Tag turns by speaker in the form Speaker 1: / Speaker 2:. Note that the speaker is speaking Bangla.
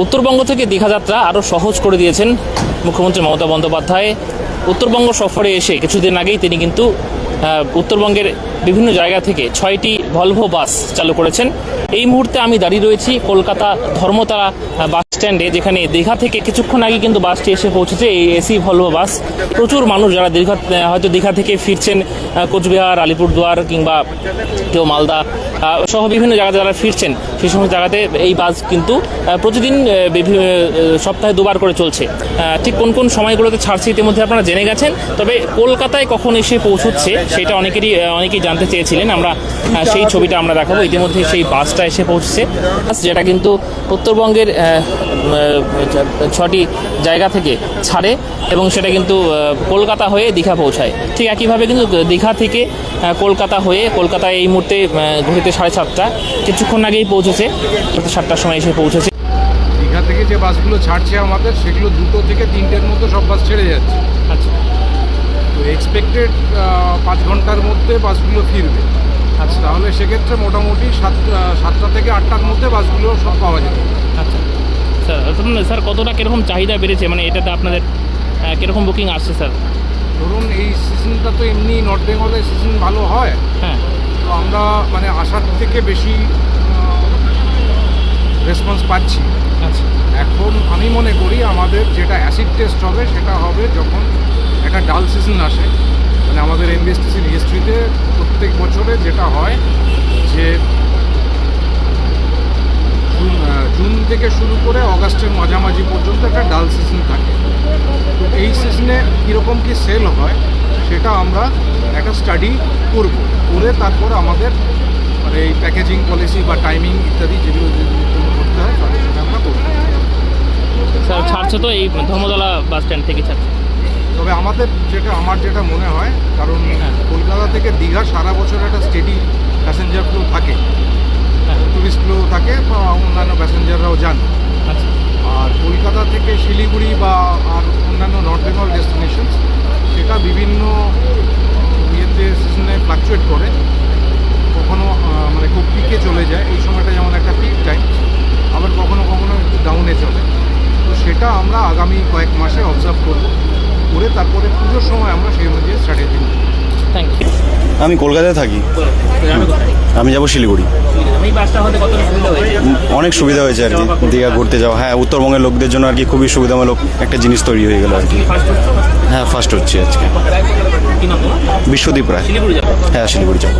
Speaker 1: উত্তরবঙ্গ থেকে দীঘা যাত্রা আরও সহজ করে দিয়েছেন মুখ্যমন্ত্রী মমতা বন্দ্যোপাধ্যায়। উত্তরবঙ্গ সফরে এসে কিছুদিন আগেই তিনি কিন্তু উত্তরবঙ্গের বিভিন্ন জায়গা থেকে ছয়টি ভলভো বাস চালু করেছেন। এই মুহূর্তে আমি দাঁড়িয়ে রয়েছি কলকাতা ধর্মতারা বাস স্ট্যান্ডে, যেখানে দীঘা থেকে কিছুক্ষণ আগে কিন্তু বাসটি এসে পৌঁছেছে, এই এসি ভলভো বাস। প্রচুর মানুষ যারা দীঘা হয়তো দীঘা থেকে ফিরছেন কোচবিহার, আলিপুরদুয়ার কিংবা কেউ মালদা সহ বিভিন্ন জায়গাতে যারা ফিরছেন, সেই সমস্ত জায়গাতে এই বাস কিন্তু প্রতিদিন বিভিন্ন সপ্তাহে দুবার করে চলছে। ঠিক কোন কোন সময়গুলোতে ছাড়ছে ইতিমধ্যে আপনারা জেনে গেছেন, তবে কলকাতায় কখন এসে পৌঁছচ্ছে, সেটা অনেকেরই অনেকেই জানতে চেয়েছিলেন। আমরা সেই ছবিটা আমরা দেখাবো। ইতিমধ্যে সেই বাসটা এসে পৌঁছছে। যেটা কিন্তু উত্তরবঙ্গের ছটি জায়গা থেকে ছাড়ে এবং সেটা কিন্তু কলকাতা হয়ে দীঘা পৌঁছায়। ঠিক একইভাবে কিন্তু দীঘা থেকে কলকাতা হয়ে কলকাতায় এই মুহূর্তে ঘড়িতে সাড়ে সাতটা কিছুক্ষণ আগেই পৌঁছেছে। সাতটার সময় এসে পৌঁছেছে।
Speaker 2: দীঘা থেকে যে বাসগুলো ছাড়ছে আমাদের সেগুলো দুটো থেকে তিনটের মতো সব বাস ছেড়ে যাচ্ছে।
Speaker 1: আচ্ছা।
Speaker 2: তো এক্সপেক্টেড পাঁচ ঘণ্টার মধ্যে বাসগুলো ফিরবে।
Speaker 1: আচ্ছা।
Speaker 2: তাহলে সেক্ষেত্রে মোটামুটি সাত সাতটা থেকে আটটার মধ্যে বাসগুলো সব পাওয়া যাবে।
Speaker 1: আচ্ছা। স্যার ধরুন স্যার কতটা কীরকম চাহিদা বেড়েছে? মানে এটাতে আপনাদের কীরকম বুকিং আসছে স্যার?
Speaker 2: ধরুন এই সিজনটা তো এমনি নর্থ বেঙ্গলে সিজন ভালো হয়।
Speaker 1: হ্যাঁ।
Speaker 2: তো আমরা মানে আসার থেকে বেশি রেসপন্স পাচ্ছি।
Speaker 1: আচ্ছা।
Speaker 2: এখন আমি মনে করি আমাদের যেটা অ্যাসিড টেস্ট হবে সেটা হবে যখন একটা ডাল সিজন আসে। মানে আমাদের এনবিএসটিসির হিস্ট্রিতে প্রত্যেক বছরে যেটা হয় যে জুন আহ, জুন থেকে শুরু করে অগাস্টের মাঝামাঝি পর্যন্ত একটা ডাল সিজন থাকে। তো এই সিজনে কীরকম কি সেল হয় সেটা আমরা একটা স্টাডি করব। করে তারপর আমাদের মানে এই প্যাকেজিং পলিসি বা টাইমিং ইত্যাদি যেগুলো করতে হয় তাহলে সেটা আমরা করব।
Speaker 1: স্যার ছাড়ছে তো এই ধর্মতলা বাস স্ট্যান্ড থেকে ছাড়ছে।
Speaker 2: তবে আমাদের যেটা আমার যেটা মনে হয় কারণ
Speaker 1: হ্যাঁ।
Speaker 2: কলকাতা থেকে দীঘা সারা বছর একটা স্টেডি প্যাসেঞ্জার ফ্লো থাকে। টুরিস্ট ফ্লো থাকে বা অন্যান্য প্যাসেঞ্জাররাও যান।
Speaker 1: আচ্ছা।
Speaker 2: আর কলকাতা থেকে শিলিগুড়ি বা আর অন্যান্য নর্থ বেঙ্গল ডেস্টিনেশন সেটা বিভিন্ন ইয়েতে সিজনে ফ্লাকচুয়েট করে। কখনো মানে খুব পিকে চলে যায়। এই সময়টা যেমন একটা পিক টাইম আবার কখনো কখনো একটু ডাউনে চলে। তো সেটা আমরা আগামী কয়েক মাসে অবজার্ভ করব। করে তারপরে পুজোর সময় আমরা সেই অনুযায়ী স্ট্র্যাটেজি
Speaker 1: থ্যাংক ইউ
Speaker 3: আমি কলকাতায় থাকি।
Speaker 1: আমি
Speaker 3: যাব শিলিগুড়ি। অনেক সুবিধা হয়েছে আর কি দীঘা ঘুরতে যাওয়া। হ্যাঁ উত্তরবঙ্গের লোকদের জন্য আর কি খুবই সুবিধামূলক একটা জিনিস তৈরি হয়ে গেল আর কি। হ্যাঁ ফার্স্ট হচ্ছে আজকে। বিশ্বদীপ রায়। হ্যাঁ শিলিগুড়ি যাব।